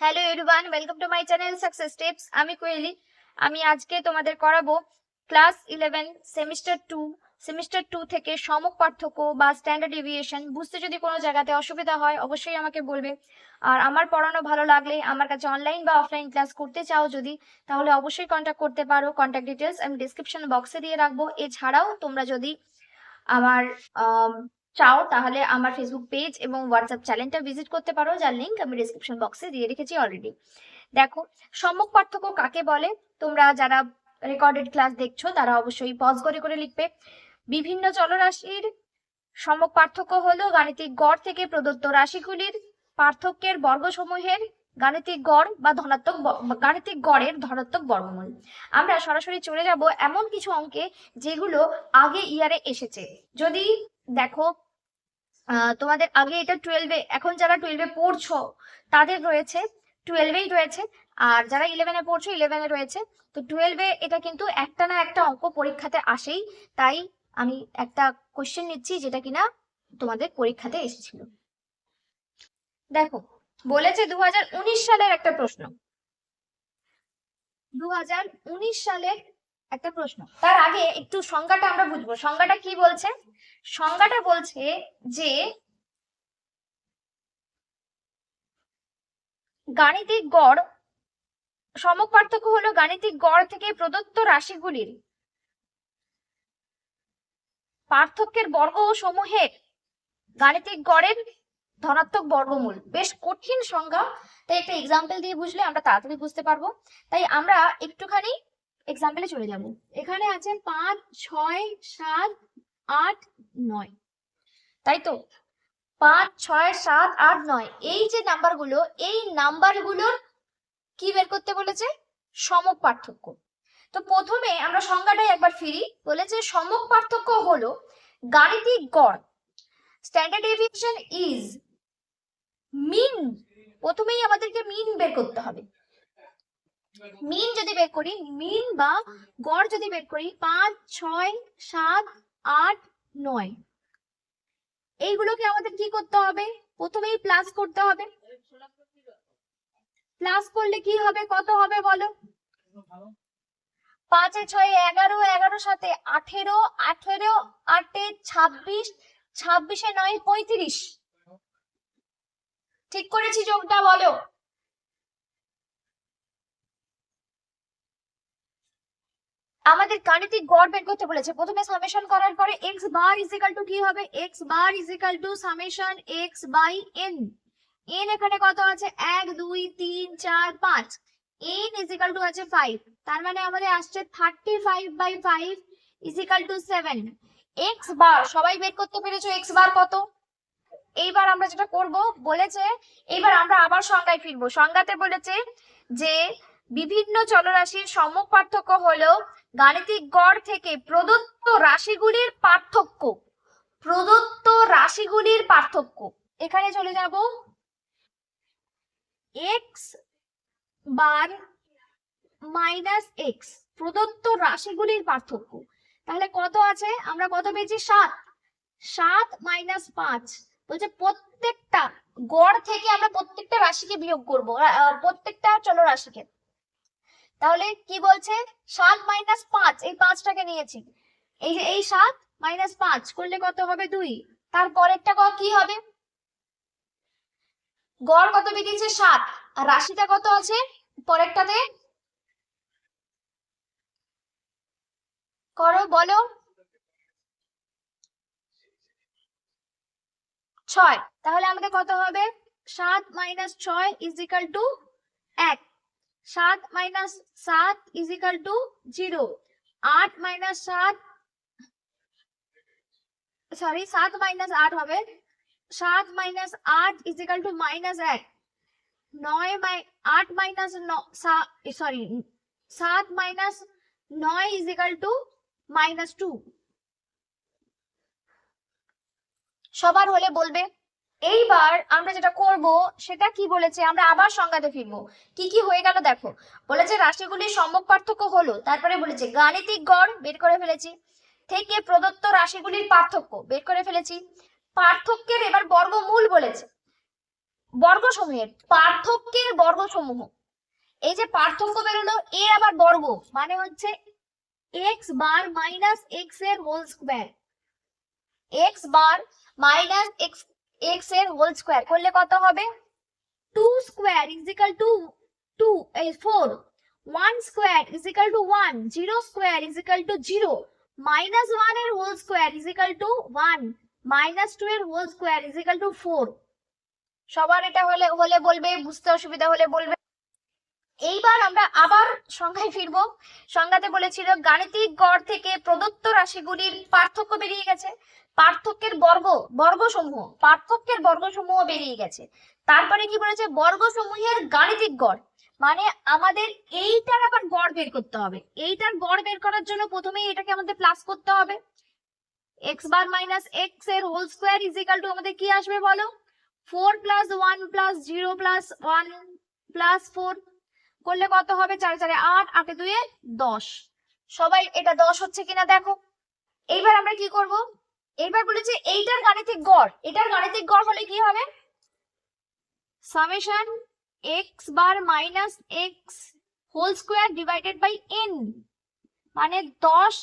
Hello everyone welcome to my channel success tips আমি কোয়েলি। আমি আজকে তোমাদের করাবো class eleven semester two semester two থেকে সমক পার্থক্য বা স্ট্যান্ডার্ড ডেভিয়েশন বুঝতে যদি কোনো জায়গাতে অসুবিধা হয় অবশ্যই আমাকে বলবে। আর আমার পড়ানো ভালো লাগলে আমার কাছে অনলাইন বা অফলাইন ক্লাস করতে চাও যদি তাহলে অবশ্যই কন্ট্যাক্ট করতে পারো। কন্ট্যাক্ট ডিটেলস আমি ডিসক্রিপশন বক্সে দিয়ে রাখব। এছাড়াও তোমরা যদি আমার আম, চাও, তাহলে আমার ফেসবুক পেজ এবং হোয়াটসঅ্যাপ চ্যানেলটা ভিজিট করতে পারো, যার লিঙ্ক আমি ডিসক্রিপশন বক্সে দিয়ে রেখেছি অলরেডি দেখো, সম্মুখ পার্থক্য কাকে বলে? তোমরা যারা রেকর্ডেড ক্লাস দেখছ, তারা অবশ্যই পজ করে করে লিখবে। বিভিন্ন চলরাশির সম্মুখ পার্থক্য হলো গাণিতিক গড় থেকে প্রদত্ত রাশিগুলির পার্থক্যের বর্গসমূহের গাণিতিক গড় বা ধনাত্মক গাণিতিক গড়ের ধনাত্মক বর্গমূল। আমরা সরাসরি চলে যাব এমন কিছু অঙ্কে যেগুলো আগে ইয়ারে এসেছে। যদি দেখো তোমাদের আগে এটা টুয়েলভে এখন যারা টুয়েলভে পড়ছো, তাদের রয়েছে টুয়েলভেই রয়েছে, আর যারা ইলেভেনে পড়ছো ইলেভেনে রয়েছে। তো টুয়েলভে এটা কিন্তু একটা না একটা অঙ্ক পরীক্ষাতে আসেই, তাই আমি একটা কোশ্চেন নিচ্ছি যেটা কিনা তোমাদের পরীক্ষাতে এসেছিল। দেখো, বলেছে দু হাজার উনিশ সালের একটা প্রশ্ন। দু সালের একটা প্রশ্ন। তার আগে একটু সংজ্ঞাটা আমরা বুঝব। সংজ্ঞাটা কি বলছে? সংজ্ঞাটা বলছে যে গাণিতিক গড়, সমক পার্থক্য হলো গাণিতিক গড় থেকে প্রদত্ত রাশিগুলির পার্থক্যের বর্গ ও সমূহের গাণিতিক গড়ের ধনাত্মক বর্গমূল। বেশ কঠিন সংজ্ঞা। তাই একটা এক্সাম্পল দিয়ে বুঝলে আমরা তাড়াতাড়ি বুঝতে পারব। তাই আমরা একটুখানি এক্সাম্পলে চলে যাব। এখানে আছে পাঁচ, ছয়, সাত, আট, নয়। তাই তো? পাঁচ, ছয়, সাত, আট, নয়। এই যে নাম্বারগুলো এই নাম্বারগুলোর কি বের করতে বলেছে? সমক পার্থক্য। তো প্রথমে আমরা সংজ্ঞাটাই একবার ফিরি। বলেছে সমক পার্থক্য হলো গাণিতিক গড়। স্ট্যান্ডার্ড ডেভিয়েশন ইজ মিন প্রথমেই আমাদেরকে মিন বের করতে হবে। মিন যদি বের করি মিন বা গড় যদি বের করি, পাঁচ, ছয়, সাত, আট, নয়। এইগুলোকে আমাদের কি করতে হবে? প্রথমেই প্লাস করতে হবে। প্লাস করলে কি হবে? কত হবে বলো? পাঁচে ছয় এগারো এগারো সাথে আঠেরো আঠেরো, আটে ছাব্বিশ, ছাব্বিশে নয়, পঁয়ত্রিশ। ঠিক করেছি যোগটা, বলো। আমাদের গাণিতিক গড় বের করতে বলেছে। প্রথমে সামেশন করার পরে x bar is equal to কি হবে? X bar is equal to summation x by n n এখানে কত আছে? এক, দুই, তিন, চার, পাঁচ। এন ইজ ইকাল টু আছে ফাইভ তার মানে আমাদের আসছে thirty five by five is equal to seven x bar সবাই বের করতে পেরেছ? এক্স বার কত? এইবার আমরা যেটা করব, বলেছে, এইবার আমরা আবার সংজ্ঞায় ফিরবো। সংজ্ঞাতে বলেছে যে বিভিন্ন চলরাশির সম্মুখ পার্থক্য হলো গাণিতিক গড় থেকে প্রদত্ত রাশিগুলির পার্থক্য। প্রদত্ত রাশিগুলির পার্থক্য। এখানে চলে যাব। এক্স বার মাইনাস এক্স প্রদত্ত রাশিগুলির পার্থক্য। তাহলে কত আছে? আমরা কত পেয়েছি? সাত। সাত মাইনাস পাঁচ। বলছে প্রত্যেকটা গড় থেকে আমরা প্রত্যেকটা রাশিকে বিয়োগ করব। প্রত্যেকটা চলো রাশিকে তাহলে কি বলছে? সাত মাইনাস পাঁচ, এই পাঁচটাকে নিয়েছি। এই এই সাত মাইনাস পাঁচ, করলে কত হবে দুই? তারপরেরটা ক হবে? গড় কত বেরিয়েছে? সাত। আর রাশিটা কত আছে? পরেরটাতে? করো, বলো। ছয়। তাহলে আমাদের কত হবে? সাত মাইনাস ছয় ইজ টু এক। সাত মাইনাস সাত ইজ ইকাল টু জিরো আট মাইনাস সাত সরি সাত মাইনাস আট হবে। সাত মাইনাস আট ইজ ইকাল টু মাইনাস এক। নয় মাই আট মাইনাস সরি সাত মাইনাস নয় is equal to minus two সবার হলে বলবে এইবার আমরা যেটা করব, সেটা কি বলেছে? আমরা আবার সংজ্ঞাতে ফিরবো। কি কি হয়ে গেল দেখো। বলেছে রাশিগুলির সম্মুখ পার্থক্য হলো, তারপরে বলেছে গাণিতিক গড় বের করে ফেলেছি, থেকে প্রদত্ত রাশিগুলির পার্থক্য বের করে ফেলেছি। পার্থক্যের এবার বর্গমূল বলেছে। বর্গসমূহের, পার্থক্যের বর্গসমূহ। এই যে পার্থক্য বেরোলো, এর আবার বর্গ মানে হচ্ছে এক্স বার মাইনাস এক্সের whole square x bar minus x এক্সের হোল স্কোয়ার করলে কত হবে? Two square is equal to two এই four one square is equal to one zero square is equal to zero minus ওয়ানের whole square is equal to one minus two এর whole square is equal to four সবার এটা হলে হলে বলবে, বুঝতে অসুবিধা হলে বলবে। এইবার আমরা আবার সংখ্যায় ফিরবো। সংজ্ঞাতে বলেছিল, গাণিতিক গড় থেকে প্রদত্ত রাশিগুলির পার্থক্য বেরিয়ে গেছে। পার্থক্যের বর্গ, বর্গসমূহ, পার্থক্যের বর্গসমূহ বেরিয়ে গেছে। তারপরে কি বলেছে? বর্গসমূহের গাণিতিক গড়। মানে আমাদের এইটার আবার গড় বের করতে হবে। এইটার গড় বের করার জন্য প্রথমেই এটাকে আমাদের প্লাস করতে হবে। এক্স বার মাইনাস এক্সের whole square is equal to আমাদের কি আসবে বলো? Four plus one plus zero plus one plus four করলে কত হবে? চারে চারে আট, আটে দুয়ে দশ। সবাই, এটা দশ হচ্ছে কিনা দেখো। এইবার আমরা কি করব? এইবার বলেছে এইটার গাণিতিক গড়। এটার গাণিতিক গড় হলে কি হবে? Summation x bar minus x whole square divided by n মানে দশ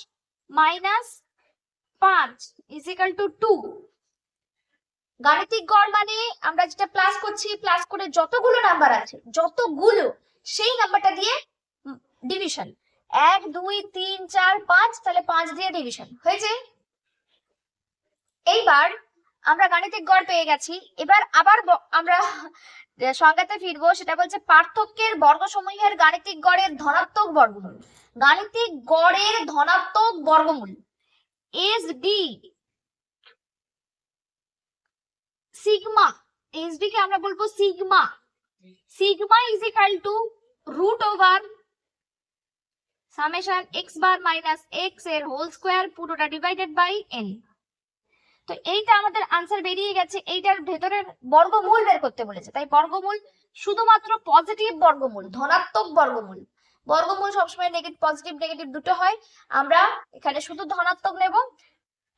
মাইনাস পাঁচ ইজ ইজিক্যাল টু টু গাণিতিক গড় মানে আমরা যেটা প্লাস করছি প্লাস করে যতগুলো নাম্বার আছে, যতগুলো সেই নাম্বারটা দিয়ে ডিভিশন এক, দুই, তিন, চার, পাঁচ, তাহলে পাঁচ দিয়ে ডিভিশন হয়েছে? এইবার আমরা গাণিতিক গড় পেয়ে গেছি। এবার আবার আমরা সংজ্ঞাতে ফিরবো, সেটা বলছে পার্থক্যের বর্গসমূহের গাণিতিক গড়ের ধনাত্মক বর্গমূল। গাণিতিক গড়ের ধনাত্মক বর্গমূল S D sigma S D কে আমরা বলব sigma sigma is equal to root over summation x bar minus এক্সের হোল স্কোয়ার পুরোটা ডিভাইডেড বাই এন তো এইটা আমাদের আনসার বেরিয়ে গেছে, এইটার ভেতরের বর্গমূল বের করতে বলেছে। তাই বর্গমূল শুধুমাত্র পজিটিভ বর্গমূল, ধনাত্মক বর্গমূল। বর্গমূল সবসময় নেগেটিভ পজিটিভ নেগেটিভ দুটো হয়। আমরা এখানে শুধু ধনাত্মক নেব।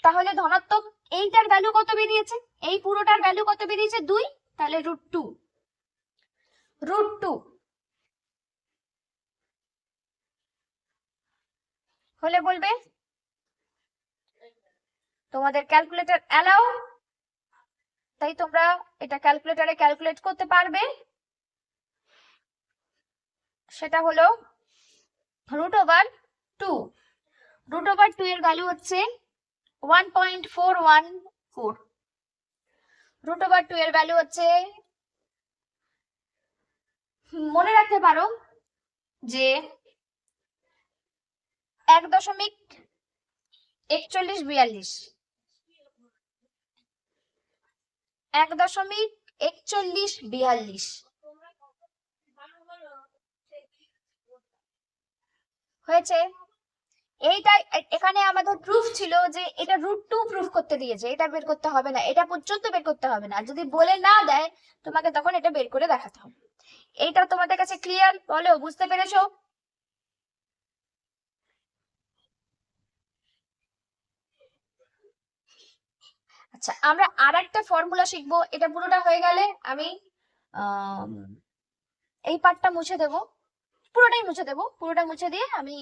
তাহলে ধনাত্মক, এইটার ভ্যালু কত বেরিয়েছে? এই পুরোটার ভ্যালু কত বেরিয়েছে? দুই, তাহলে রুট টু রুট টু হলে বলবে? তোমাদের ক্যালকুলেটর অ্যালাউ তাই তোমরা এটা ক্যালকুলেটরে ক্যালকুলেট করতে পারবে। সেটা হলো root over two root over two এর ভ্যালু হচ্ছে one point four one four root over two এর ভ্যালু হচ্ছে মনে রাখতে পারো যে এক দশমিক একচল্লিশ বিয়াল্লিশ। এক দশমিক একচল্লিশ বিয়াল্লিশ। হয়েছে? এইটা এখানে আমাদের প্রুফ ছিল যে এটা রুট টু প্রুফ করতে দিয়েছে। এটা বের করতে হবে না। এটা পর্যন্ত বের করতে হবে না। যদি বলে না দেয়, তোমাকে তখন এটা বের করে দেখাতে হবে। এইটা তোমাদের কাছে ক্লিয়ার বলো, বুঝতে পেরেছ? আচ্ছা আমরা আর একটা ফর্মুলা শিখব। এটা পুরোটা হয়ে গেলে আমি এই পার্টটা মুছে দেব। পুরোটাই মুছে দেব। পুরোটা মুছে দিয়ে আমি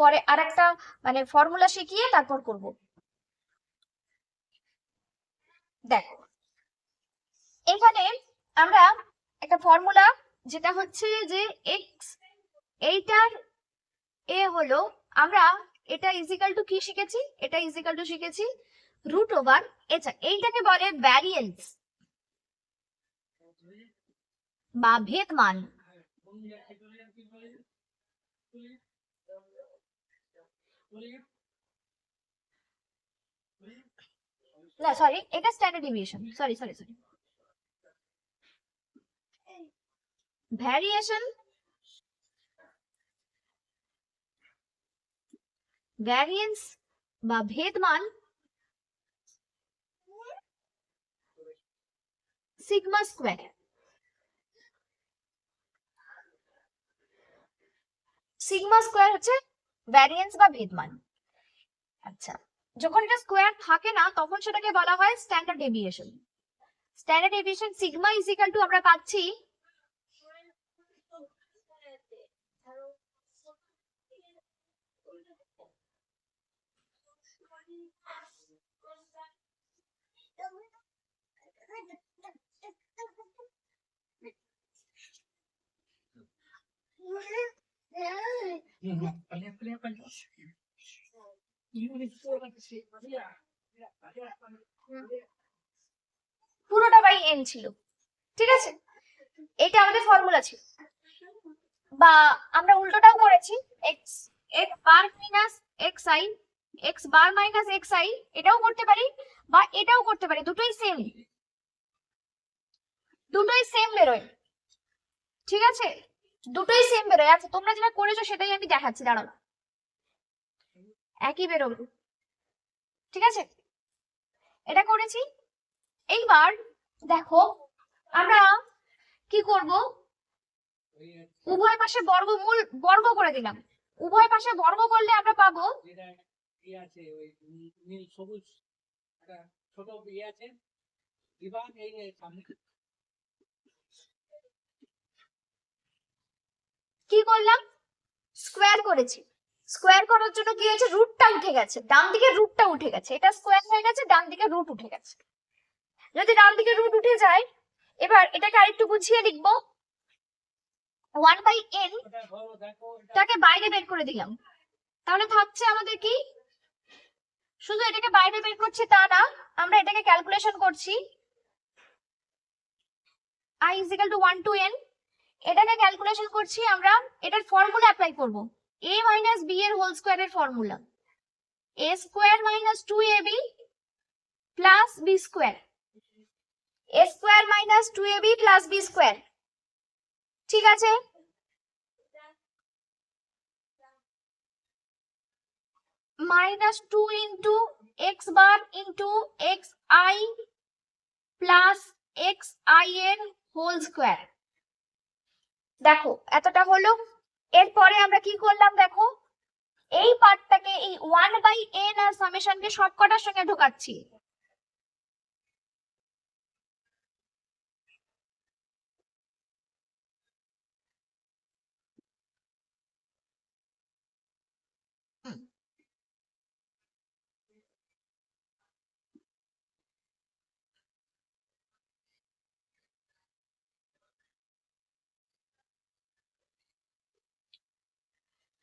পরে আর একটা মানে ফর্মুলা শিখিয়ে তারপর করব। দেখো, এখানে আমরা ফর্মুলা যেটা হচ্ছে যে এক্স এইটার এ হলো, আমরা এটা ইজিক্যাল টু কি শিখেছি? এটা ইজিক্যাল টু শিখেছি রুট ওভার আচ্ছা এইটাকে বলে ভ্যারিয়েন্স বা ভেদ মান না সরি এটা standard deviation sorry sorry sorry variation variance বা ভেদমান? সিগমা স্কোয়ার সিগমা স্কোয়ার হচ্ছে ভ্যারিয়েন্স বা ভেদমান। আচ্ছা যখন এটা স্কোয়ার থাকে না, তখন সেটাকে বলা হয় standard deviation standard deviation sigma is equal to আমরা পাচ্ছি পুরোটা বাই এন ছিল। ঠিক আছে? এটা আমাদের ফর্মুলা ছিল। বা আমরা উল্টোটাও করেছি। X x bar minus x i x bar minus x i এটাও করতে পারি বা এটাও করতে পারি, দুটোই সেম দুটোই সেম বেরোয়। ঠিক আছে? দুটোই সেম বেরোয়। আচ্ছা তোমরা যেটা করেছ সেটাই আমি দেখাচ্ছি, দাঁড়াও। একই বেরোবে ঠিক আছে? এটা করেছি। এইবার দেখো, আমরা কি করব? উভয় পাশে বর্গমূল বর্গ করে দিলাম। উভয় পাশে বর্গ করলে আমরা পাবো সবুজ ছোট ইয়ে আছে কি করলাম? স্কোয়ার করেছি। স্কোয়ার করার জন্য কি হয়েছে? রুটটা উঠে গেছে। ডান দিকে রুটটা উঠে গেছে। এটা স্কোয়ার হয়ে গেছে, ডান দিকে রুট উঠে গেছে। যদি ডান দিকে রুট উঠে যায়, এবার এটাকে আরেকটু বুঝিয়ে লিখব। ওয়ান বাই এন তাকে বাইরে বের করে দিলাম। তাহলে থাকছে আমাদের কি? শুধু এটাকে বাইরে বের করছি তা না, আমরা এটাকে ক্যালকুলেশন করছি। I is equal to 1 to n এটাকে ক্যালকুলেশন করছি আমরা, এটার ফর্মুলা অ্যাপ্লাই করব। A মাইনাস b এর whole স্কয়ারের formula a square minus 2ab plus b square a square minus 2ab plus b square ঠিক আছে? Minus 2 into x bar into xi plus xi এর whole square দেখো, এতটা হলো। এরপরে আমরা কি করলাম দেখো? এই পার্টটাকে এই ওয়ান বাই এন আর সামেশনকে সবকটার সঙ্গে ঢোকাচ্ছি।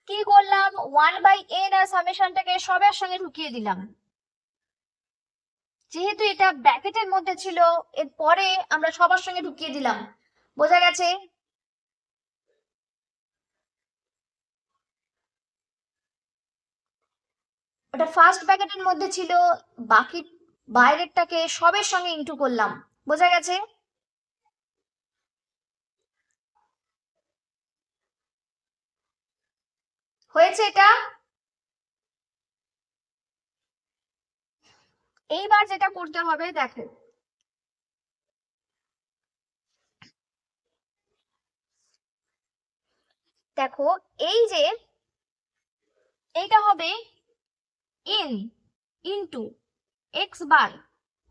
কি করলাম? ওয়ান বাই এন আর সামেশনটাকে সবার সঙ্গে ঢুকিয়ে দিলাম। যেহেতু এটা ব্র্যাকেটের মধ্যে ছিল, এর পরে আমরা সবার সঙ্গে ঢুকিয়ে দিলাম। বোঝা গেছে? ওটা ফার্স্ট ব্র্যাকেটের মধ্যে ছিল, বাকি বাইরেরটাকে সবের সঙ্গে ইন্টু করলাম। বোঝা গেছে? হয়েছে এটা? এইবার যেটা করতে হবে দেখো দেখো, এই যে এইটা হবে n into x bar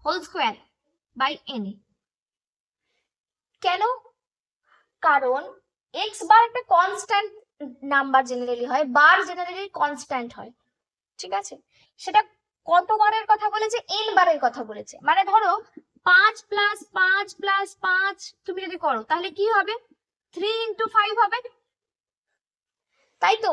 whole square by n কেন? কারণ এক্স বার একটা কনস্ট্যান্ট নাম্বার জেনারেলি হয়, বার জেনারেলি কনস্ট্যান্ট হয়, ঠিক আছে? সেটা কত বারের কথা বলেছে? এন বারের কথা বলেছে। মানে ধরো, পাঁচ প্লাস পাঁচ প্লাস পাঁচ, তুমি যদি করো, তাহলে কি হবে? থ্রি ইন্টু ফাইভ হবে। তাই তো?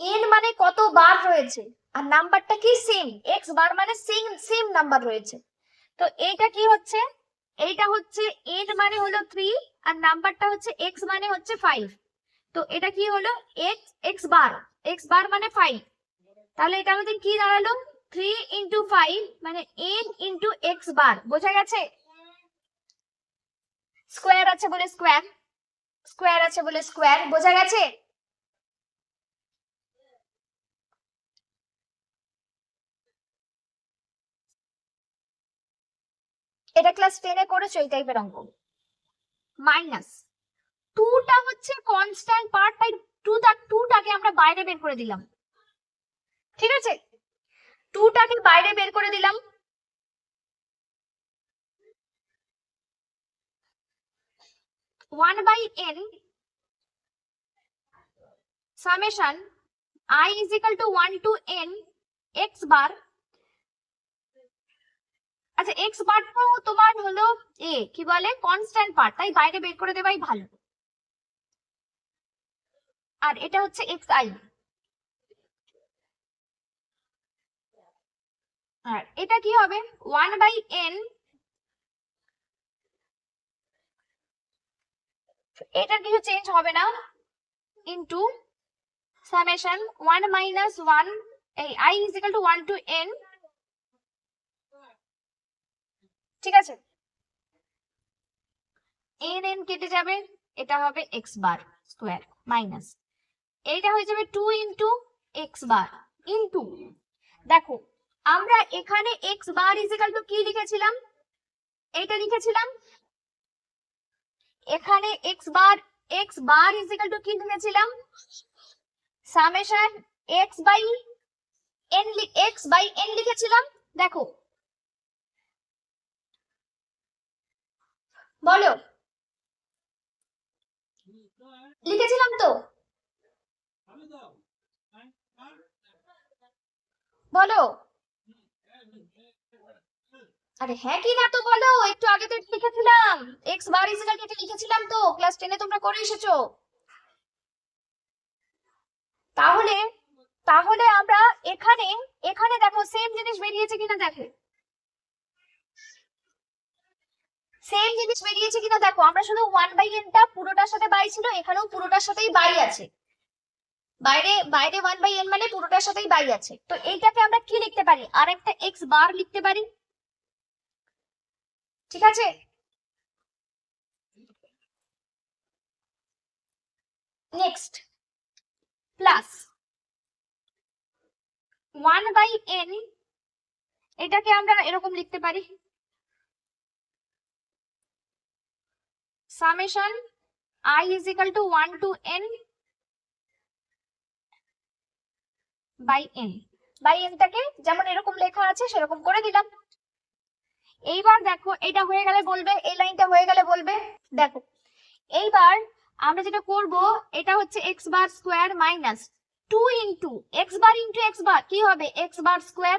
এন মানে কত বার রয়েছে? আর নাম্বারটা কি সেম এক্স বার মানে সেম সেম নাম্বার রয়েছে। তো এইটা কি হচ্ছে? এইটা হচ্ছে এন মানে হলো থ্রি আর নাম্বারটা হচ্ছে এক্স মানে হচ্ছে ফাইভ তো এটা কি হলো? X x bar x bar মানে ফাইভ তাহলে এটা আমাদের কি দাঁড়াল? থ্রি ইন্টু ফাইভ মানে এন ইন্টু এক্স বার বোঝা গেছে? স্কোয়ার আছে বলে স্কোয়ার স্কোয়ার আছে বলে স্কোয়ার বোঝা গেছে? এটা ক্লাস টেনে করেছ, এই টাইপের অঙ্ক। মাইনাস টুটা হচ্ছে কনস্ট্যান্ট পার্ট তাই টুটা টুটাকে আমরা বাইরে বের করে দিলাম। ঠিক আছে? টুটাকে বাইরে বের করে দিলাম। One by n summation i is equal to one to n x bar আচ্ছা এক্স বার তো তোমার হলো এ কি বলে? কনস্ট্যান্ট পার্ট তাই বাইরে বের করে দেওয়াই ভালো। আর এটা হচ্ছে এক্স আই আর এটা কি হবে? ওয়ান বাই এন এটার কিছু চেঞ্জ হবে না। Into summation one minus one এই i is to one to n ঠিক আছে? এন এন কেটে যাবে, এটা হবে এক্স বার স্কোয়ার মাইনাস এইটা হয়ে যাবে two into x bar into দেখো, আমরা এখানে x bar is equal to কি লিখেছিলাম? এইটা লিখেছিলাম। এখানে x bar x bar is equal to কি লিখেছিলাম? Summation x by n x by n লিখেছিলাম। দেখো বলো। লিখেছিলাম তো। বলো। আরে হ্যাঁ কি না তো বলো, একটু আগে তো লিখেছিলাম। এক্স বার ইজ ইকুয়াল এটা লিখেছিলাম তো ক্লাস 10 এ তোমরা করে এসেছ। তাহলে তাহলে আমরা এখানে এখানে দেখো সেম জিনিস বেরিয়েছে কিনা দেখো। সেম জিনিস বেরিয়েছে কিনা দেখো, আমরা শুধু ওয়ান বাই এনটা পুরোটার সাথে বাই ছিল, এখানেও পুরোটার সাথেই বাই আছে। বাইরে বাইরে ওয়ান বাই এন মানে পুরোটার সাথেই বাই আছে। তো এইটাকে আমরা কি লিখতে পারি? আর একটা এক্স বার লিখতে পারি। ঠিক আছে? Next plus one by n এটাকে আমরা এরকম লিখতে পারি। Summation i is equal to 1 to n by n by এনটাকে যেমন এরকম লেখা আছে, সেরকম করে দিলাম। এইবার দেখো, এটা হয়ে গেলে বলবে, এই লাইনটা হয়ে গেলে বলবে, দেখো। এইবার আমরা যেটা করব, এটা হচ্ছে x bar square minus two into x bar into x bar কি হবে? এক্স বার স্কোয়ার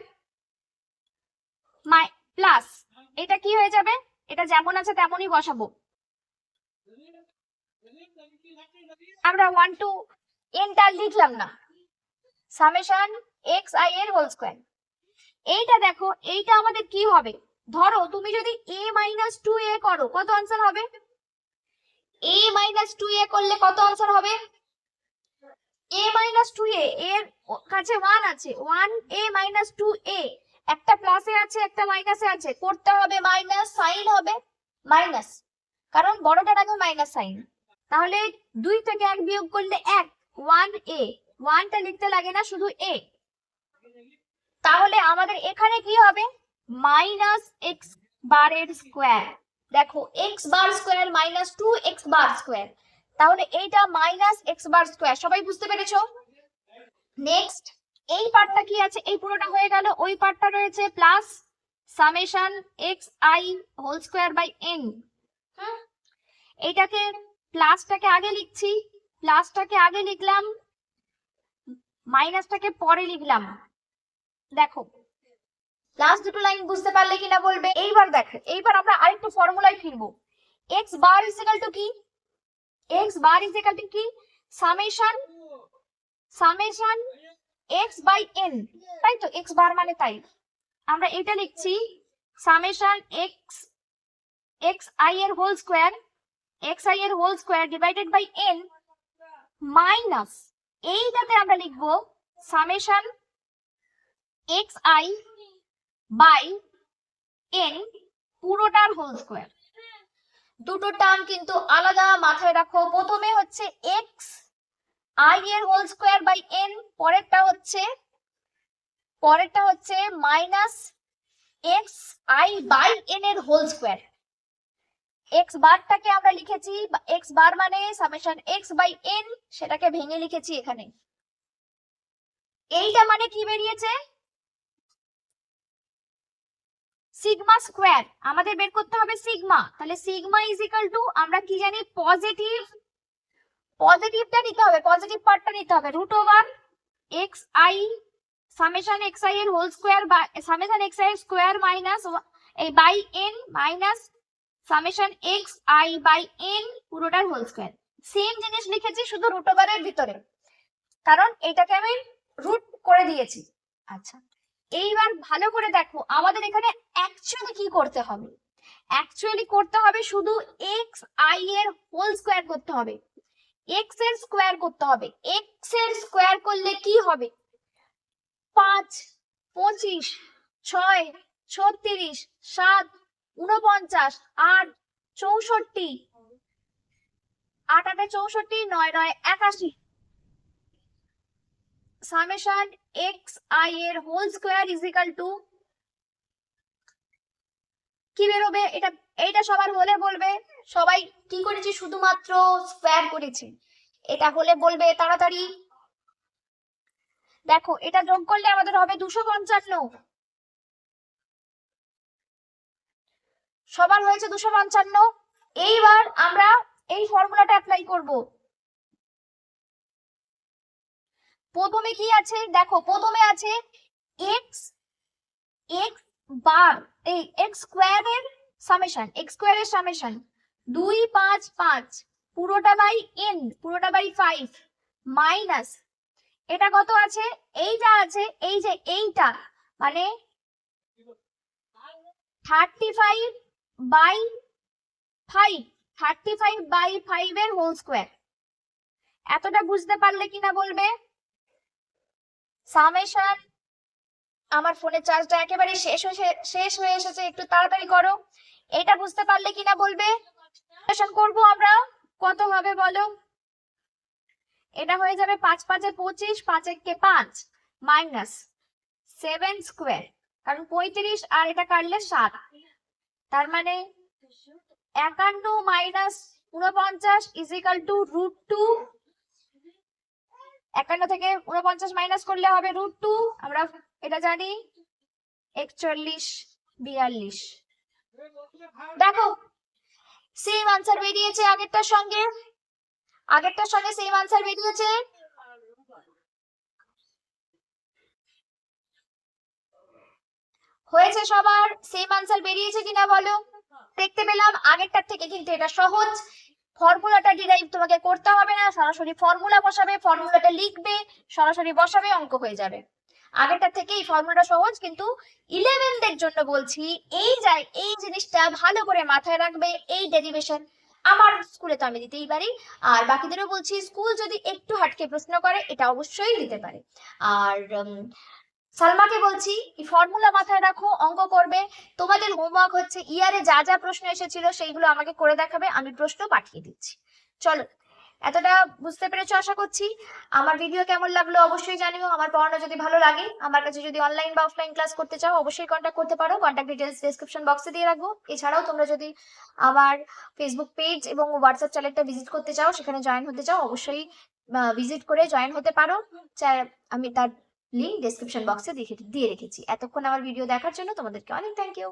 প্লাস এটা কি হয়ে যাবে? এটা যেমন আছে, তেমনই বসাবো। আমরা ওয়ান টু এনটা লিখলাম না। সামেশন এক্স আই এর হোল স্কোয়ার এইটা দেখো, এইটা আমাদের কি হবে? ধরো, তুমি যদি এ মাইনাস টু এ করো, কত আনসার হবে? এ মাইনাস টু এ করলে কত আনসার হবে? এ মাইনাস টু এ এর কাছে ওয়ান আছে। One a minus two a একটা প্লাসে আছে, একটা মাইনাসে আছে। করতে হবে মাইনাস সাইন হবে। মাইনাস কারণ বড়টার আগে মাইনাস সাইন তাহলে দুই থেকে এক বিয়োগ করলে এক ওয়ান এ ওয়ানটা লিখতে লাগে না, শুধু এ তাহলে আমাদের এখানে কি হবে? মাইনাস এক্স বারের স্কোয়ার দেখো x bar square minus two x bar square তাহলে এইটা মাইনাস এক্স বার স্কোয়ার সবাই বুঝতে পেরেছ? নেক্সট এই পার্টটা কি আছে? এই পুরোটা হয়ে গেল। ওই পার্টটা রয়েছে plus summation x i whole square by n এইটাকে প্লাসটাকে আগে লিখছি। প্লাসটাকে আগে লিখলাম। মাইনাসটাকে পরে লিখলাম। দেখো। লাস্ট দুটো লাইন বুঝতে পারলে কিনা বলবে? এইবার দেখো, এইবার আমরা আরেকটু ফর্মুলায় ফিরবো। X bar is equal to কি? X bar is equal to কি? Summation summation x by n তাই তো? এক্স বার মানে তাই। আমরা এটা লিখছি। সামেশন এক্স এক্স আই এর হোল স্কোয়ার এক্স আই এর whole square divided by n minus এইটাতে আমরা লিখব summation x i by n পুরোটার হোল স্কোয়ার দুটো টার্ম কিন্তু আলাদা, মাথায় রাখো। প্রথমে হচ্ছে এক্স আই এর হোল স্কোয়ার বাই এন পরেরটা হচ্ছে পরেরটা হচ্ছে minus x i by n এর হোল স্কোয়ার এক্স বারটাকে আমরা লিখেছি এক্স বার মানে সামেশন এক্স বাই এন সেটাকে ভেঙে লিখেছি এখানে। এইটা মানে কি বেরিয়েছে? সিগমা স্কোয়ার আমাদের বের করতে হবে সিগমা তাহলে সিগমা ইজ ইকাল টু আমরা কি জানি পজিটিভ পজিটিভটা নিতে হবে পজিটিভ পার্টটা নিতে হবে। Root over x i summation x i এর whole square summation x i এর স্কোয়ার মাইনাস এই by n minus summation x, i by n, পুরোটার হোল স্কোয়ার সেম জিনিস লিখেছি শুধু রুট ওভারের ভিতরে। কারণ এটাকে আমি রুট করে দিয়েছি। আচ্ছা এইবার ভালো করে দেখো আমাদের এখানে অ্যাকচুয়ালি কি করতে হবে? অ্যাকচুয়ালি করতে হবে শুধু এক্স আই এর হোল স্কোয়ার করতে হবে। এক্সের স্কোয়ার করতে হবে। এক্সের স্কোয়ার করলে কি হবে? পাঁচ, পঁচিশ, ছয়, ছত্রিশ, সাত উনপঞ্চাশ আট, চৌষট্টি, আট, আটে চৌষট্টি, নয় নয়, একাশি। সামেশন এক্স আই এর হোল স্কোয়ার ইজ টু কি বেরোবে? এটা, এইটা সবার হলে বলবে। সবাই কি করেছি? শুধুমাত্র স্কোয়ার করেছি। এটা হলে বলবে তাড়াতাড়ি। দেখো, এটা যোগ করলে আমাদের হবে দুশো পঞ্চান্ন। সবার হয়েছে দুশো পঞ্চান্ন। এইবার আমরা এই ফর্মুলাটা অ্যাপ্লাই করব। প্রথমে কি আছে? দেখো, প্রথমে আছে এক্স এক্স বার এই এক্স স্কোয়ারের সামেশন এক্স স্কোয়ারের সামেশন দুই পাঁচ পাঁচ, পুরোটা বাই এন পুরোটা বাই ফাইভ মাইনাস এটা কত আছে? এইটা আছে, এই যে এইটা মানে thirty five by five thirty five by five এর হোল স্কোয়ার এতটা বুঝতে পারলে কিনা বলবে? সামেশন আমার ফোনের চার্জটা একেবারে শেষ হয়ে শেষ হয়ে এসেছে, একটু তাড়াতাড়ি করো। এটা বুঝতে পারলে কিনা বলবে? করব আমরা। কত হবে বলো? এটা হয়ে যাবে পাঁচ পাঁচে পঁচিশ পাঁচ একে পাঁচ মাইনাস সেভেন স্কোয়ার কারণ পঁয়ত্রিশ আর এটা কাটলে সাত। তার মানে একান্ন মাইনাস উনপঞ্চাশ ইজিক্যাল টু রুট টু একান্ন থেকে উনপঞ্চাশ মাইনাস করলে হবে রুট টু আমরা এটা জানি, একচল্লিশ, বিয়াল্লিশ। দেখো সেম আনসার বেরিয়েছে আগেরটার সঙ্গে। আগেরটার সঙ্গে সেম আনসার বেরিয়েছে। হয়েছে সবার? সেম আনসার বেরিয়েছে কিনা বলো? দেখতে পেলাম আগেরটার থেকে কিন্তু এটা সহজ। ফর্মুলাটা ডিরাইভ তোমাকে করতে হবে না, সরাসরি ফর্মুলা বসাবে, ফর্মুলাটা লিখবে, সরাসরি বসাবে, অঙ্ক হয়ে যাবে। আগেরটার থেকে এই ফর্মুলাটা সহজ, কিন্তু ইলেভেনদের জন্য বলছি, এই যায় এই জিনিসটা ভালো করে মাথায় রাখবে, এই ডেরিভেশন আমার স্কুলে তো আমি দিতেই পারি। আর বাকিদেরও বলছি স্কুল যদি একটু হাটকে প্রশ্ন করে, এটা অবশ্যই দিতে পারে। আর সালমাকে বলছি, এই ফর্মুলা মাথায় রাখো, অঙ্ক করবে। তোমাদের হোমওয়ার্ক হচ্ছে ইয়ারে যা যা প্রশ্ন এসেছিল, সেইগুলো আমাকে করে দেখাবে, আমি প্রশ্ন পাঠিয়ে দিচ্ছি। চলো, এতটা বুঝতে পেরেছ আশা করছি? আমার ভিডিও কেমন লাগল অবশ্যই জানিও। আমার পড়ানো যদি ভালো লাগে, আমার কাছে যদি অনলাইন বা অফলাইন ক্লাস করতে চাও, অবশ্যই কন্ট্যাক্ট করতে পারো। কন্ট্যাক্ট ডিটেলস ডেসক্রিপশন বক্সে দিয়ে রাখব। এছাড়াও তোমরা যদি আমার ফেসবুক পেজ এবং হোয়াটসঅ্যাপ চ্যানেলটা ভিজিট করতে চাও, সেখানে জয়েন হতে চাও, অবশ্যই ভিজিট করে জয়েন হতে পারো। আমি তার লিঙ্ক ডেসক্রিপশন বক্সে দিয়ে রেখেছি। এতক্ষণ আমার ভিডিও দেখার জন্য তোমাদেরকে অনেক থ্যাংক ইউ